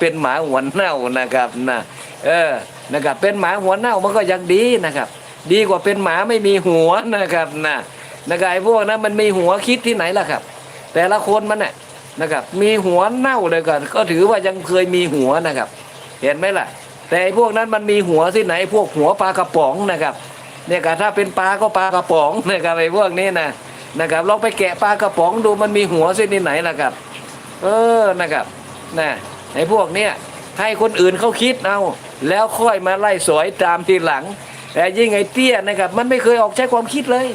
เป็นหมาหัวเน่านะครับนะเออนะครับเป็นหมาหัวเน่ามันก็ยังดีนะครับ ดีกว่าเป็นหมาไม่มีหัวนะครับนะนะครับไอ้พวกนั้นมันมีหัวคิดที่ไหนล่ะครับ แต่ละคนมันน่ะนะครับ มีหัวเน่าเลยก่อนก็ถือว่ายังเคยมีหัวนะครับ เห็นไหมล่ะ แต่ไอ้พวกนั้นมันมีหัวที่ไหนพวกหัวปลากระป๋องนะครับเนี่ยครับถ้าเป็นปลาก็ปลากระป๋องนะครับไอ้พวกนี้นะนะครับลองไปแกะปลากระป๋องดูมันมีหัวเส้นที่ไหนล่ะครับ เออนะครับนะ ไอ้พวกเนี้ยให้คนอื่นเขาคิดเอาแล้วค่อยมาไล่สอยตามทีหลัง แต่ยิ่งไอ้เตี้ยนะครับ มันไม่เคยออกใช้ความคิดเลย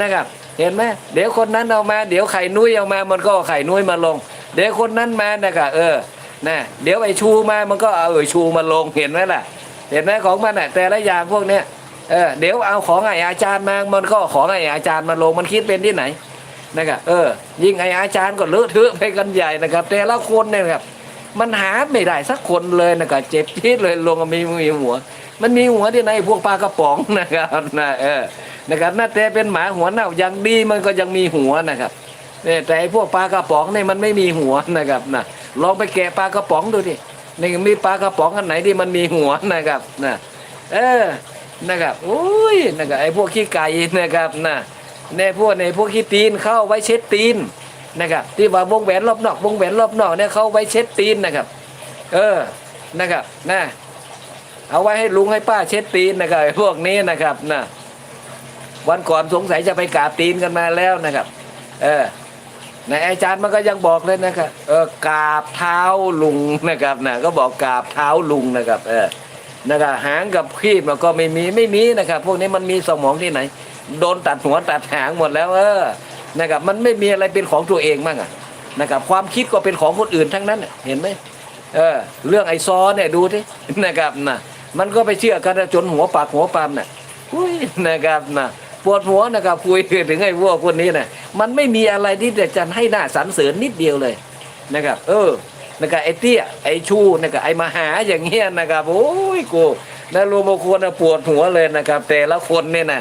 นะครับ เห็นไหมเดี๋ยวคนนั้นเอามา เดี๋ยวไข่นุ้ยเอามา มันก็ไข่นุ้ยมาลง เดี๋ยวคนนั้นมานะครับเออนะเดี๋ยวไอ้ชูมามันก็เอาไอ้ชูมาลงเห็นไหมล่ะ เห็นไหมของมันอะแต่ละอย่างพวกเนี้ยเออเดี๋ยวเอาของไอ้อาจารย์มา มันก็ของไอ้อาจารย์มาลงมันคิดเป็นที่ไหนนะครับเออ ยิ่งไอ้อาจารย์ก็เลอะเทอะไปกันใหญ่นะครับ แต่ละคนเนี่ยนะครับ มันหาไม่ได้สักคนเลยนะครับเจ็บพิษเลยลงมีมีหัว มันมีหัวที่ไหนพวกปลากระป๋องนะครับนะเออนะครับน่าแต่เป็นหมาหัวเน่ายังดีมันก็ยังมีหัวนะครับเนี่ยแต่ไอพวกปลากระป๋องเนี่ยมันไม่มีหัวนะครับนะลองไปแกะปลากระป๋องดูดินี่มีปลากระป๋องอันไหนที่มันมีหัวนะครับนะเออนะครับโอ้ยนะครับไอ้พวกขี้ไก่นะครับนะในพวกในพวกขี้ตีนเข้าไว้เช็ดตีน นะครับที่ว่าวงแหวนรอบนอกวงแหวนรอบนอกเนี่ยเขาไว้เช็ดตีนนะครับ เออนะครับนะเอาไว้ให้ลุงให้ป้าเช็ดตีนนะครับไอ้พวกนี้นะครับนะวันก่อนสงสัยจะไปกราบตีนกันมาแล้วนะครับ เออในอาจารย์มันก็ยังบอกเลยนะครับเออกราบเท้าลุงนะครับนะก็บอกกราบเท้าลุงนะครับ เออนะครับหางกับขีบมันก็ไม่มีไม่มีนะครับ พวกนี้มันมีสมองที่ไหน โดนตัดหัวตัดหางหมดแล้ว เออ นะครับมันไม่มีอะไรเป็นของตัวเองบ้างอะนะครับความคิดก็เป็นของคนอื่นทั้งนั้นเห็นไหมเออเรื่องไอ้ซอเนี่ยดูที่นะครับนะมันก็ไปเชื่อกันจนหัวปากหัวปามน่ะอุ้ยนะครับนะปวดหัวนะครับคุยถึงไอ้พวคนนี้น่ะมันไม่มีอะไรที่จะให้หน้าสรรเสริญนิดเดียวเลยนะครับ เออนะครับไอ้เตี้ยไอ้ชูนะครับไอ้มหาอย่างเงี้ยนะครับโอ้ยกูนะรวมคนนะปวดหัวเลยนะครับ แต่ละคนเนี่ยนะ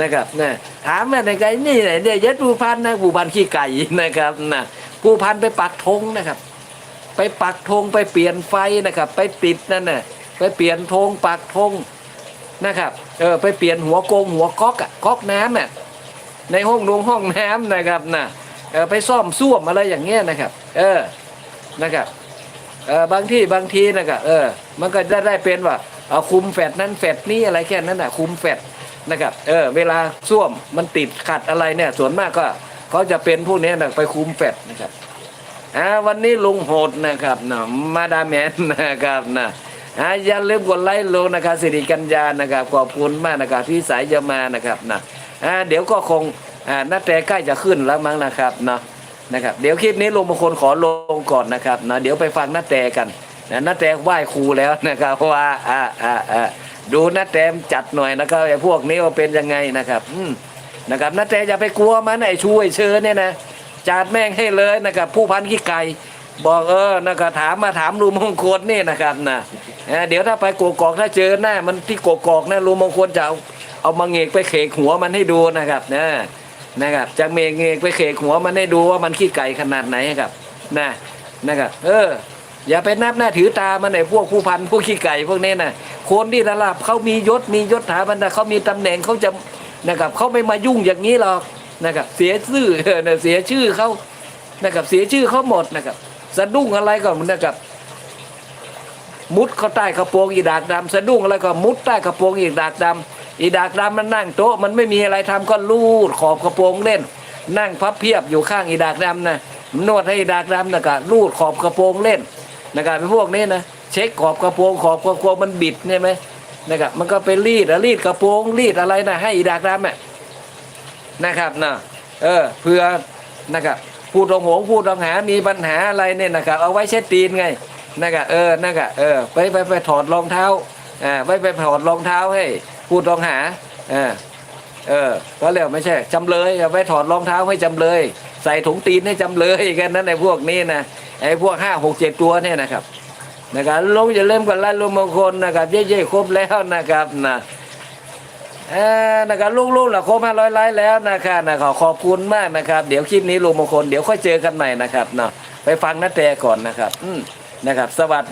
นะครับนะถามแม่ในไก่นี่ไหนเนี่ยยัดผู้พันนะผู้พันขี้ไก่นะครับนะผู้พันไปปักธงนะครับ ไปปักธงไปเปลี่ยนไฟนะครับ ไปติดนั่นน่ะไปเปลี่ยนธงปักธงนะครับเออไปเปลี่ยนหัวโกงหัวก๊อกอะก๊อกน้ำน่ะในห้องนงห้องน้ำนะครับนะเออไปซ่อมส้วมอะไรอย่างเงี้ยนะครับ เออนะครับเออบางที่บางทีนะครับเออมันก็ได้ได้เป็นว่าเอาคุมแฟดนั้นแฟดนี้อะไรแค่นั้นน่ะคุมแฟด นะครับเออเวลาส้วมมันติดขัดอะไรเนี่ยส่วนมากก็เขาจะเป็นพวกนี้นะไปคุมแฟดนะครับอ่าวันนี้ลุงโหดนะครับนะมาดามแมนนะครับนะอ่าอย่าลืมกดไลค์ลงนะครับสิริกัญญานะครับขอบคุณมากนะครับที่สายจะมานะครับนะอ่าเดี๋ยวก็คงอ่านาแต่ใกล้จะขึ้นแล้วมั้งนะครับเนาะนะครับเดี๋ยวคลิปนี้ลุงมงคลขอลงก่อนนะครับนะเดี๋ยวไปฟังนาแต่กันนะนาแต่ไหว้ครูแล้วนะครับว่าอ่าอ่าอ่า ดูนะแตมจัดหน่อยนะครับไอ้พวกนี้ว่าเป็นยังไงนะครับอืมนะครับนะแต่อย่าไปกลัวมันไอ้ช่วยเชิญเนี่ยนะจัดแม่งให้เลยนะครับ ผู้พันขี้ไก่บอกเออนะครับถามมาถามลุงมงคลนี่นะครับนะเออเดี๋ยวถ้าไปโกกอกถ้าเจอหน้ามันที่โกกอกนะลุงมงคลจะเอาเอามาเงกไปเขกหัวมันให้ดูนะครับนะนะครับจะเมงเงกไปเขกหัวมันให้ดูว่ามันขี้ไก่ขนาดไหนครับนะนะครับเออ อย่าไปนับหน้าถือตามันไอ้พวกผู้พันพวกขี้ไก่พวกนี้นะคนที่ระดับเขามียศมียศถาบรรดาเขามีตำแหน่งเขาจะนะครับเขาไม่มายุ่งอย่างนี้หรอกนะครับ เสียชื่อเออเนี่ยเสียชื่อเขานะครับเสียชื่อเขาหมดนะครับสะดุ้งอะไรก็นนะครับ มุดเขาใต้กระโปรงอีดากดำสะดุ้งอะไรก็มุดใต้กระโปรงอีดากดำอีดากดำมันนั่งโต๊ะมันไม่มีอะไรทำก็ลูดขอบกระโปรงเล่น นั่งพับเพียบอยู่ข้างอีดากดำนะนวดให้อีดากดำนะก็ลูดขอบกระโปรงเล่น นะครับเป็นพวกนี้นะเช็คขอบกระโปรงขอบกระโปรงมันบิดใช่ไหมนะครับมันก็ไปรีดอะรีดกระโปรงรีดอะไรนะให้อีดากดำอะนะครับนะเออเพื่อนะครับผู้ต้องหงผู้ต้องหามีปัญหาอะไรเนี่ยนะครับเอาไว้เช็ดตีนไงนะครับเออนะครับเออไปไปไปถอดรองเท้าอ่าไปไปถอดรองเท้าให้ผู้ต้องหาเออเออก็เรียกไม่ใช่จำเลยเอาไปถอดรองเท้าให้จำเลย ใส่ถุงตีนให้จำเลยกันนั้นในพวกนี้นะ ไอ้พวกห้าหกเจ็ดตัวเนี่ยนะครับนะครับลงจะเริ่มกันไล่ลงมงคลนะครับเย่ๆครบแล้วนะครับนะเออนะครับลูกๆล่ะครบห้าร้อยไลค์แล้วนะครับนะขอขอบคุณมากนะครับ เดี๋ยวคลิปนี้ลุงมงคลเดี๋ยวค่อยเจอกันใหม่นะครับเนาะไปฟังนัแต่ก่อนนะครับ อืมนะครับ สวัสดี